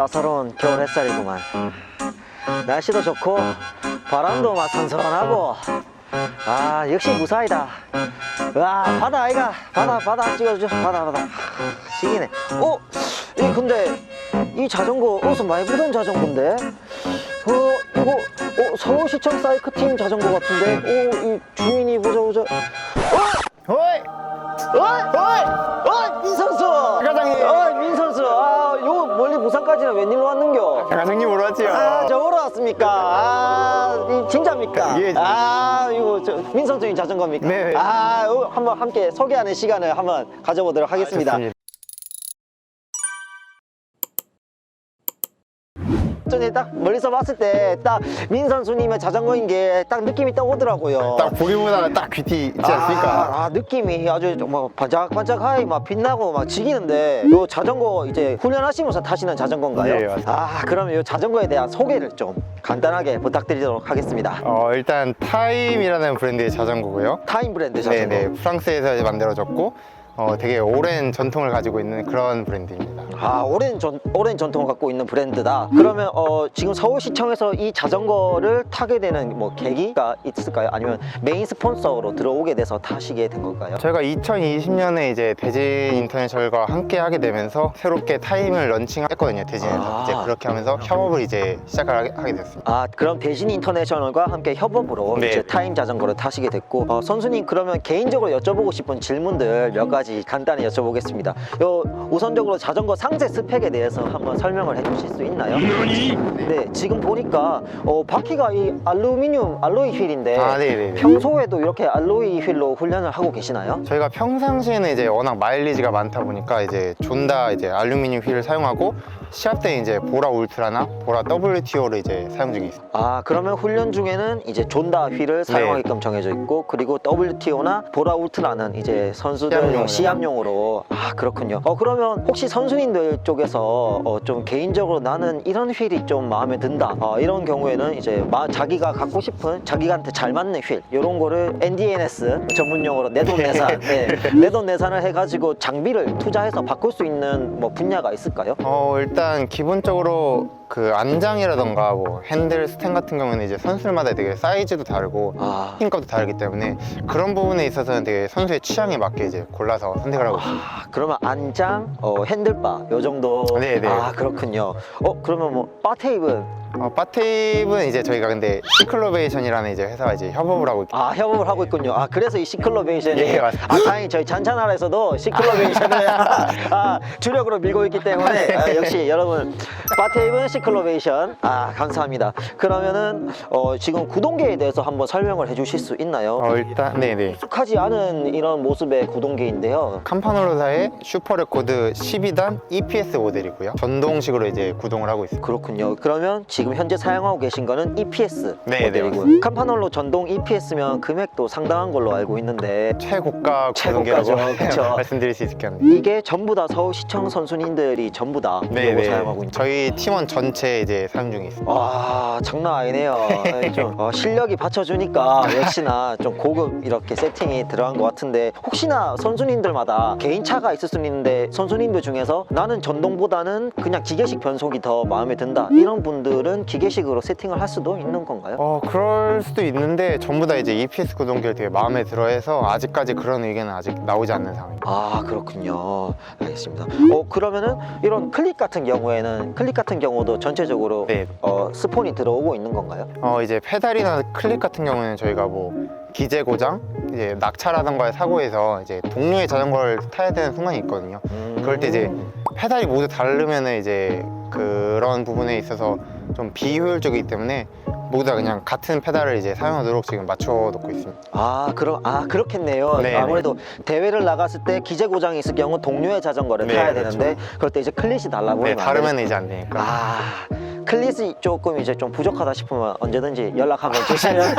따사로운 겨울 햇살이구만. 날씨도 좋고 바람도 막 선선하고 아 역시 무사히다. 와 바다 아이가 바다 바다 찍어줘 바다 바다 시기네. 어? 이 근데 이 자전거 어디서 많이 보던 자전거인데? 어 이거 어 서울시청 사이클팀 자전거 같은데? 어이 주인이 보자 보자. 왔습니까? 아, 이 진짜입니까? 예. 아, 이거 저, 민 선수님 자전거입니까? 네. 아, 요 한번 함께 소개하는 시간을 한번 가져보도록 하겠습니다. 좋 전에 딱 멀리서 봤을 때 딱 민 선수님의 자전거인 게 딱 느낌이 딱 오더라고요. 딱 보기보다 딱 귀티 있지 않습니까? 아, 아, 느낌이 아주 뭐 반짝반짝하게 막 빛나고 막 지기는데 요 자전거 이제 훈련하시면서 타시는 자전거인가요? 네, 맞습니다. 아 그러면 요 자전거에 대한 소개를 좀 간단하게 부탁드리도록 하겠습니다. 어, 일단 타임이라는 브랜드의 자전거고요. 타임 브랜드 자전거. 네네, 프랑스에서 만들어졌고 어, 되게 오랜 전통을 가지고 있는 그런 브랜드입니다. 아 오랜 전 오랜 전통을 갖고 있는 브랜드다. 그러면 어 지금 서울시청에서 이 자전거를 타게 되는 뭐 계기가 있을까요? 아니면 메인 스폰서로 들어오게 돼서 타시게 된 건가요? 저희가 2020년에 이제 대진 인터내셔널과 함께 하게 되면서 새롭게 타임을 런칭했거든요, 대진에서. 아. 이제 그렇게 하면서 협업을 이제 시작을 하게, 하게 됐습니다. 아 그럼 대신 인터내셔널과 함께 협업으로 네. 이제 타임 자전거를 타시게 됐고 어, 선수님 그러면 개인적으로 여쭤보고 싶은 질문들 몇 가지 간단히 여쭤보겠습니다. 요 우선적으로 자전거 상세 스펙에 대해서 한번 설명을 해 주실 수 있나요? 네 지금 보니까 어, 바퀴가 이 알루미늄 알로이 휠인데 아, 네네네. 평소에도 이렇게 알로이 휠로 훈련을 하고 계시나요? 저희가 평상시에는 이제 워낙 마일리지가 많다 보니까 이제 존다 이제 알루미늄 휠을 사용하고 시합 때 이제 보라 울트라나 보라 WTO를 이제 사용 중에 있습니다. 아 그러면 훈련 중에는 이제 존다 휠을 사용하게끔 정해져 있고 그리고 WTO나 보라 울트라는 이제 선수들 시합용으로. 시합용으로 아 그렇군요. 어 그러면 혹시 선수님들 쪽에서 어, 좀 개인적으로 나는 이런 휠이 좀 마음에 든다. 어, 이런 경우에는 이제 마, 자기가 갖고 싶은 자기한테 잘 맞는 휠 이런 거를 NDNS 전문 용어로 내돈내산 네, 내돈내산을 해가지고 장비를 투자해서 바꿀 수 있는 뭐 분야가 있을까요? 어 일단 기본적으로 그 안장이라던가 뭐 핸들 스탠 같은 경우는 이제 선수들마다 되게 사이즈도 다르고 아 힘값도 다르기 때문에 그런 부분에 있어서는 되게 선수의 취향에 맞게 이제 골라서 선택을 하고 있습니다. 아, 그러면 안장, 어, 핸들바 요 정도. 네, 네. 아 그렇군요. 어 그러면 뭐 바 테이브는 어, 바테입은 이제 저희가 근데 시클로베이션이라는 이제 회사와 이제 협업을 하고 있기 아 협업을 하고 있군요. 아 그래서 이 시클로베이션이 예, 맞습니다. 아 다행히 저희 잔차나라에서도 시클로베이션을 아, 주력으로 밀고 있기 때문에 아, 역시 여러분 바테이브는 시클로베이션. 아 감사합니다. 그러면은 어, 지금 구동계에 대해서 한번 설명을 해주실 수 있나요? 어 일단 네네 익숙하지 않은 이런 모습의 구동계인데요. 캄파노르사의 슈퍼레코드 12단 EPS 모델이고요 전동식으로 이제 구동을 하고 있습니다 그렇군요. 그러면 지금 현재 사용하고 계신 거는 EPS 네, 모델이고요. 네, 캄파놀로 전동 EPS면 금액도 상당한 걸로 알고 있는데 최고가 최고가죠, 구동계라고 그쵸. 말씀드릴 수 있을 것 같네요 이게 전부 다 서울시청 선수님들이 전부 다 이거 네네 사용하고 있는. 저희 팀원 전체 이제 사용 중에 있습니다 와 장난 아니네요. 좀 어, 실력이 받쳐주니까 역시나 좀 고급 이렇게 세팅이 들어간 것 같은데 혹시나 선수님들마다 개인 차가 있을 수는 있는데 선수님들 중에서 나는 전동보다는 그냥 기계식 변속이 더 마음에 든다 이런 분들은 기계식으로 세팅을 할 수도 있는 건가요? 어 그럴 수도 있는데 전부 다 이제 EPS 구동계를 되게 마음에 들어해서 아직까지 그런 의견은 아직 나오지 않는 상황입니다 아 그렇군요 알겠습니다 어 그러면은 이런 클릭 같은 경우에는 클릭 같은 경우도 전체적으로 네. 어 스폰이 들어오고 있는 건가요? 어 이제 페달이나 클릭 같은 경우는 저희가 뭐 기재 고장, 이제 낙차라던가의 사고에서 이제 동료의 자전거를 타야 되는 순간이 있거든요. 그럴 때 이제 페달이 모두 다르면은 이제 그런 부분에 있어서 좀 비효율적이기 때문에 모두 다 그냥 같은 페달을 이제 사용하도록 지금 맞춰 놓고 있습니다. 아 그럼 아 그렇겠네요 네, 아무래도 대회를 나갔을 때 기재 고장이 있을 경우 동료의 자전거를 네, 타야 그렇죠. 되는데 그럴 때 이제 클릿이 달라 보이면 네, 안 다르면. 이제 안 되니까. 아 클릿이 조금 이제 좀 부족하다 싶으면 언제든지 연락 한번 주시면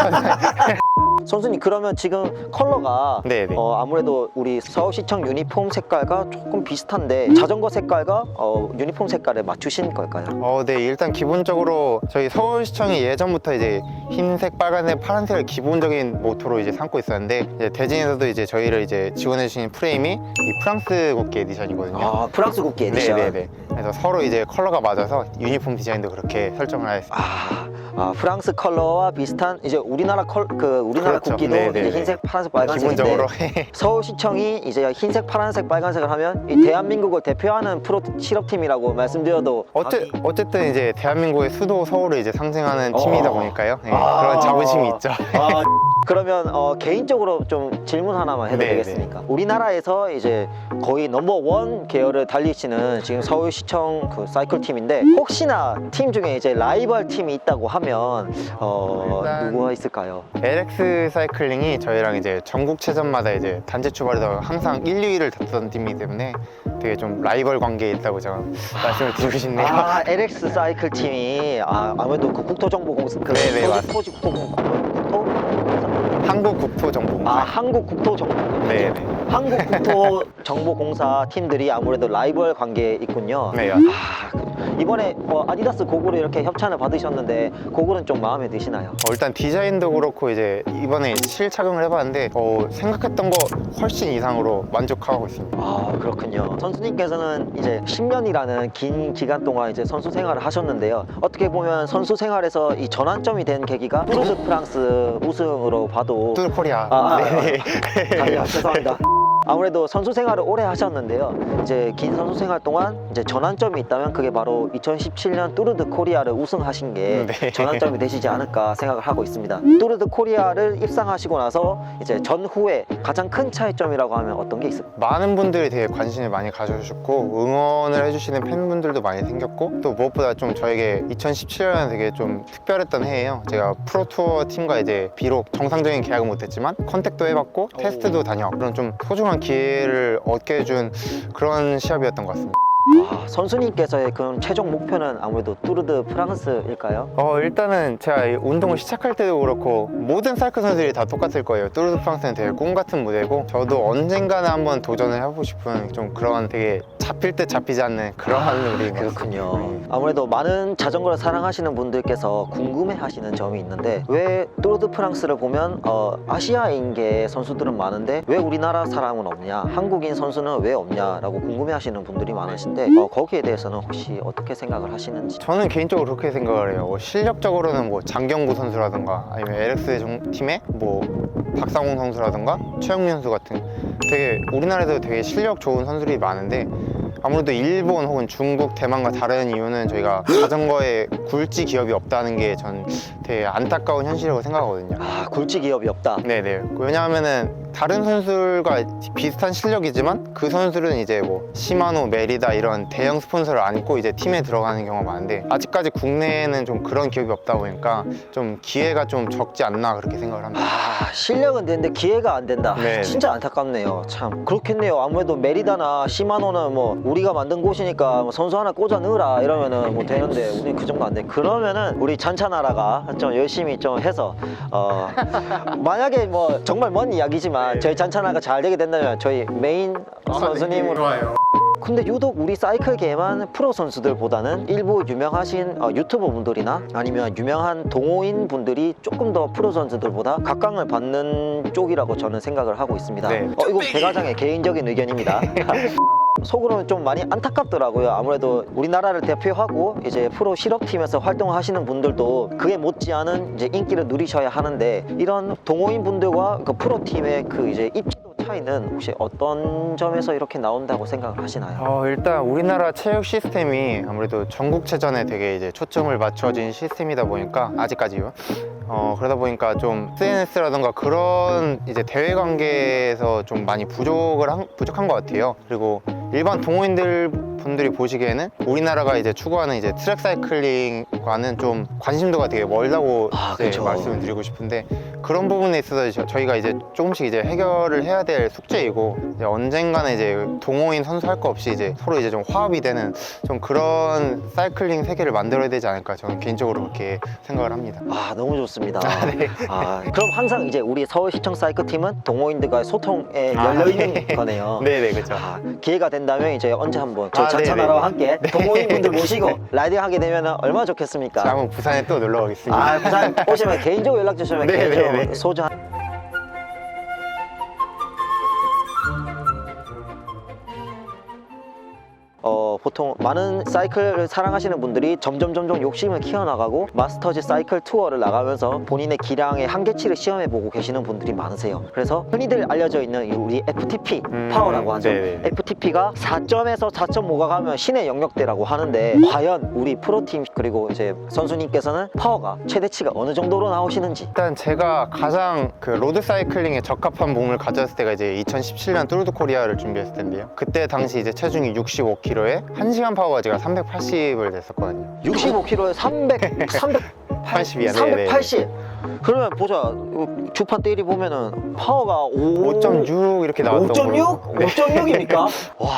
선수님 그러면 지금 컬러가 네네. 어, 아무래도 우리 서울시청 유니폼 색깔과 조금 비슷한데 자전거 색깔과 어, 유니폼 색깔에 맞추신 걸까요? 어, 네. 일단 기본적으로 저희 서울시청이 예전부터 이제 흰색, 빨간색, 파란색을 기본적인 모토로 이제 삼고 있었는데 이제 대진에서도 이제 저희를 이제 지원해 주신 프레임이 이 프랑스 국기 에디션이거든요. 아 프랑스 국기 에디션. 네네네. 그래서 서로 이제 컬러가 맞아서 유니폼 디자인도 그렇게 설정을 하였습니다. 아, 아, 프랑스 컬러와 비슷한 이제 우리나라 컬 그 우리나라 그렇죠. 국기도 네, 네, 이제 네. 흰색, 파란색, 빨간색인데 기본적으로 서울시청이 이제 흰색, 파란색, 빨간색을 하면 이 대한민국을 대표하는 프로 실업팀이라고 말씀드려도 어째, 어쨌든 이제 대한민국의 수도 서울을 이제 상징하는 어. 팀이다 보니까요. 네, 아. 그런 자부심이 있죠. 아, 그러면 어, 개인적으로 좀 질문 하나만 해도 네, 되겠습니까? 우리나라에서 이제 거의 넘버 원 계열을 달리시는 지금 서울시청 그 사이클 팀인데 혹시나 팀 중에 이제 라이벌 팀이 있다고 하면 어, 일단- 누구가 있을까요? LX 사이클링이 저희랑 이제 전국체전마다 이제 단체 출발해서 항상 1, 2위를 다투던 팀이기 때문에 되게 좀 라이벌 관계에 있다고 제가 말씀을 드리고 싶네요. 아, LX 사이클 팀이 아, 아무래도 그 국토정보공사 그 네네, 토지- 맞습니다. 토지 국토공 국토 한국 국토 정보공사. 아 한국 국토 정보공사 네, 네. 한국 국토 정보공사 팀들이 아무래도 라이벌 관계에 있군요. 네, 아, 그- 이번에 뭐 아디다스 고글을 이렇게 협찬을 받으셨는데 고글은 좀 마음에 드시나요? 어, 일단 디자인도 그렇고 이제 이번에 실착용을 해봤는데 어, 생각했던 거 훨씬 이상으로 만족하고 있습니다. 아 그렇군요. 선수님께서는 이제 10년이라는 긴 기간 동안 이제 선수 생활을 하셨는데요. 어떻게 보면 선수 생활에서 이 전환점이 된 계기가 투르스 프랑스 우승으로 봐도 뚜르 코리아. 아, 아, 네. 아니요, 죄송합니다. 아무래도 선수 생활을 오래 하셨는데요. 이제 긴 선수 생활 동안 이제 전환점이 있다면 그게 바로 2017년 뚜르드 코리아를 우승하신 게 네. 전환점이 되시지 않을까 생각을 하고 있습니다. 뚜르드 코리아를 입상하시고 나서 이제 전후에 가장 큰 차이점이라고 하면 어떤 게 있을까요? 많은 분들이 되게 관심을 많이 가져주셨고 응원을 해주시는 팬분들도 많이 생겼고 또 무엇보다 좀 저에게 2017년은 되게 좀 특별했던 해예요. 제가 프로 투어 팀과 이제 비록 정상적인 계약은 못했지만 컨택도 해봤고 테스트도 다녀 그런 좀 소중한 기회를 얻게 해준 그런 시합이었던 것 같습니다. 아, 선수님께서의 그럼 최종 목표는 아무래도 뚜르드 프랑스일까요? 어 일단은 제가 이 운동을 시작할 때도 그렇고 모든 사이클 선수들이 다 똑같을 거예요. 뚜르드 프랑스는 되게 꿈 같은 무대고 저도 언젠가는 한번 도전을 해보고 싶은 좀 그런 되게 잡힐 때 잡히지 않는 그런 것 같습니다. 그렇군요. 아무래도 많은 자전거를 사랑하시는 분들께서 궁금해하시는 점이 있는데 왜 뚜르드 프랑스를 보면 어, 아시아인계 선수들은 많은데 왜 우리나라 사람은 없냐, 한국인 선수는 왜 없냐라고 궁금해하시는 분들이 많으신데 어, 거기에 대해서는 혹시 어떻게 생각을 하시는지? 저는 개인적으로 그렇게 생각을 해요. 뭐 실력적으로는 뭐 장경구 선수라든가 아니면 종- 팀의 뭐 박상홍 선수라든가 최영민 선수 같은 되게 우리나라에도 되게 실력 좋은 선수들이 많은데 아무래도 일본 혹은 중국, 대만과 다른 이유는 저희가 자전거에 굴지 기업이 없다는 게 전 되게 안타까운 현실이라고 생각하거든요. 아 굴지 기업이 없다. 네네. 왜냐하면은 다른 선수들과 비슷한 실력이지만 그 선수들은 이제 뭐 시마노, 메리다 이런 대형 스폰서를 안고 이제 팀에 들어가는 경우가 많은데 아직까지 국내에는 좀 그런 기업이 없다 보니까 좀 기회가 좀 적지 않나 그렇게 생각을 합니다. 아 실력은 되는데 기회가 안 된다. 네. 진짜 안타깝네요. 참 그렇겠네요. 아무래도 메리다나 시마노는 뭐 우리가 만든 곳이니까 뭐 선수 하나 꽂아 넣으라 이러면은 뭐 되는데 우리 그 정도 안 돼. 그러면은 우리 잔차나라가 좀 열심히 좀 해서 어 만약에 뭐 정말 먼 이야기지만 저희 잔차나가 잘 되게 된다면 저희 메인 선수님으로 좋아요. 근데 유독 우리 사이클계에만 프로 선수들보다는 일부 유명하신 어, 유튜버 분들이나 아니면 유명한 동호인 분들이 조금 더 프로 선수들보다 각광을 받는 쪽이라고 저는 생각을 하고 있습니다. 네. 어, 이거 배가장의 개인적인 의견입니다. 속으로는 좀 많이 안타깝더라고요. 아무래도 우리나라를 대표하고 이제 프로 실업팀에서 활동하시는 분들도 그에 못지않은 이제 인기를 누리셔야 하는데 이런 동호인 분들과 그 프로 팀의 그 이제 입지도 차이는 혹시 어떤 점에서 이렇게 나온다고 생각을 하시나요? 어, 일단 우리나라 체육 시스템이 아무래도 전국체전에 되게 이제 초점을 맞춰진 시스템이다 보니까 아직까지요. 어, 그러다 보니까 좀 SNS라던가 그런 이제 대외 관계에서 좀 많이 부족을 한, 부족한 것 같아요. 그리고 일반 동호인들 분들이 보시기에는 우리나라가 이제 추구하는 이제 트랙 사이클링과는 좀 관심도가 되게 멀다고 아, 이제 그쵸. 말씀을 드리고 싶은데 그런 부분에 있어서 저- 저희가 이제 조금씩 이제 해결을 해야 될 숙제이고 이제 언젠가는 이제 동호인 선수 할 거 없이 이제 서로 이제 좀 화합이 되는 좀 그런 사이클링 세계를 만들어야 되지 않을까 저는 개인적으로 그렇게 생각을 합니다. 아 너무 좋습니다. 네. 아 그럼 항상 이제 우리 서울시청 사이클 팀은 동호인들과의 소통에 아, 열려 있는 네. 거네요. 네네 그렇죠. 아, 기회가 된다면 이제 언제 한번 저 아, 자차나라와 네네네. 함께 동호인분들 모시고 라이딩 하게 되면 얼마 나 좋겠습니까? 자, 한번 부산에 또 놀러 오겠습니다. 아 부산 오시면 개인적으로 연락 주시면 네, 개인적으로 네, 네. 소주 한 보통 많은 사이클을 사랑하시는 분들이 점점 점점 욕심을 키워나가고 마스터즈 사이클 투어를 나가면서 본인의 기량의 한계치를 시험해보고 계시는 분들이 많으세요. 그래서 흔히들 알려져 있는 이 우리 FTP 음, 파워라고 하죠. 네네네. FTP가 4점에서 4.5가 가면 신의 영역대라고 하는데 과연 우리 프로팀 그리고 이제 선수님께서는 파워가 최대치가 어느 정도로 나오시는지 일단 제가 가장 그 로드 사이클링에 적합한 몸을 가졌을 때가 이제 2017년 뚜르드 코리아를 준비했을 텐데요. 그때 당시 이제 체중이 65kg에 1시간 파워가 제가 380을 냈었거든요. 65kg에 300, 300, 80이야. 380. 그러면 보자. 주판 때리 보면은 파워가 5, 5.6 이렇게 나왔던 5.6? 걸로. 네. 5.6입니까? 와,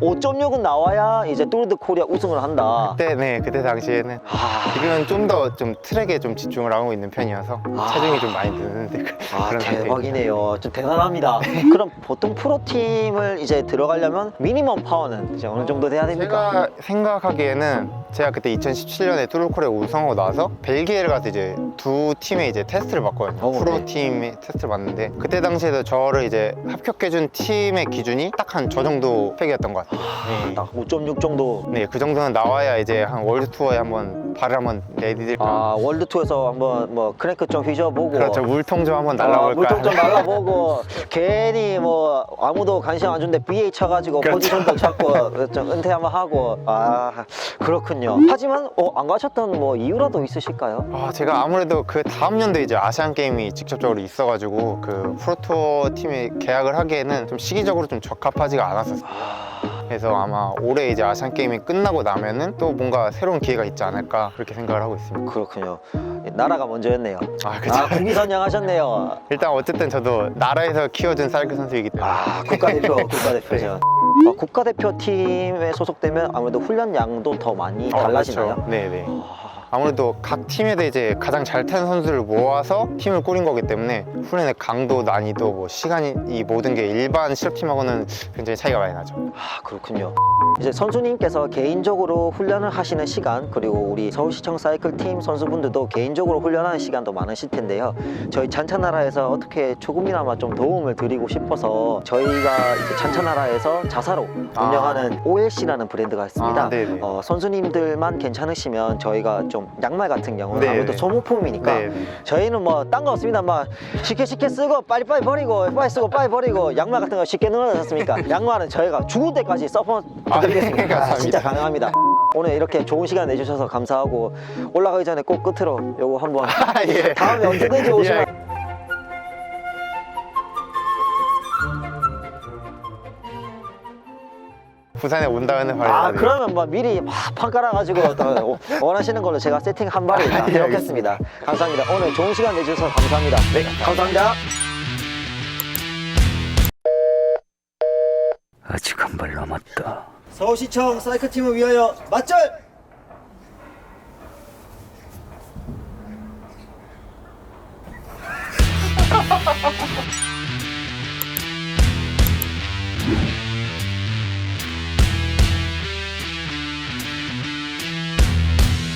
5.6은 나와야 이제 뚜르드 코리아 우승을 한다. 그때 네 그때 당시에는 아, 지금은 좀 더 좀 트랙에 좀 집중을 하고 있는 편이어서 아. 체중이 좀 많이 드는데 그- 아 그런. 대박이네요. 좀 대단합니다. 그럼 보통 프로팀을 이제 들어가려면 미니멈 파워는 이제 어느 정도 돼야 됩니까? 제가 생각하기에는 제가 그때 2017년에 뚜르드 코리아 우승하고 나서 벨기에를 가서 이제 두팀 의 이제 테스트를 봤거든요. 어, 프로 네. 팀의 테스트를 봤는데 그때 당시에도 저를 이제 합격해준 팀의 기준이 딱 한 저 정도 스펙이었던 것 같아요. 네. 딱 5.6 정도. 네, 그 정도는 나와야 이제 한 월드 투어에 한번 발을 한번 내디딜까. 아 월드 투어에서 한번 뭐 크랭크 좀 휘저보고. 그렇죠. 물통 좀 한번 아, 날라볼까. 물통 좀 날라보고 괜히 뭐 아무도 관심 안 준데 BA 쳐가지고 그렇죠. 포지션도 잡고 좀 은퇴 한번 하고 아 그렇군요. 하지만 어, 안 가셨던 뭐 이유라도 있으실까요? 아, 제가 아무래도 그 다음 년도에 이제 아시안 게임이 직접적으로 있어가지고 그 프로투어 팀에 계약을 하기에는 좀 시기적으로 좀 적합하지가 않았었어요. 그래서 아마 올해 이제 아시안 게임이 끝나고 나면은 또 뭔가 새로운 기회가 있지 않을까 그렇게 생각을 하고 있습니다. 그렇군요. 나라가 먼저였네요. 아, 그죠. 아 국기 선양하셨네요. 일단 어쨌든 저도 나라에서 키워준 사이클 선수이기 때문에. 아 국가대표 국가대표죠. 어, 국가대표 팀에 소속되면 아무래도 훈련량도 더 많이 어, 달라지나요? 그렇죠. 네네. 아, 아무래도 각 팀에도 이제 가장 잘 타는 선수를 모아서 팀을 꾸린 거기 때문에 훈련의 강도, 난이도, 뭐 시간이 이 모든 게 일반 실업팀하고는 굉장히 차이가 많이 나죠. 아 그렇군요. 이제 선수님께서 개인적으로 훈련을 하시는 시간 그리고 우리 서울시청 사이클 팀 선수분들도 개인적으로 훈련하는 시간도 많으실 텐데요. 저희 찬찬나라에서 어떻게 조금이나마 좀 도움을 드리고 싶어서 저희가 이제 찬찬나라에서 자사로 아. 운영하는 OLC라는 브랜드가 있습니다. 아, 네네. 어, 선수님들만 괜찮으시면 저희가 좀 양말 같은 경우는 네네. 아무래도 소모품이니까 네. 저희는 뭐 딴 거 없습니다. 막 쉽게 쉽게 쓰고 빨리빨리 버리고 빨리 쓰고 빨리 버리고 양말 같은 거 쉽게 늘어지 않습니까? 양말은 저희가 죽을 때까지 서포 아, 네, 드리겠습니다. 아, 감사합니다. 진짜 가능합니다. 오늘 이렇게 좋은 시간 내주셔서 감사하고 올라가기 전에 꼭 끝으로 요거 한번 아, 예. 다음에 언제든지 오시면 예. 부산에 온다는 바람에 아 그러면 뭐 미리 막판 깔아가지고 또 원하시는 걸로 제가 세팅 한 발에 아, 예, 해놓겠습니다. 감사합니다. 오늘 좋은 시간 내주셔서 감사합니다. 네, 감사합니다. 아직 한 발 남았다. 서울시청 사이클팀을 위하여 맞절!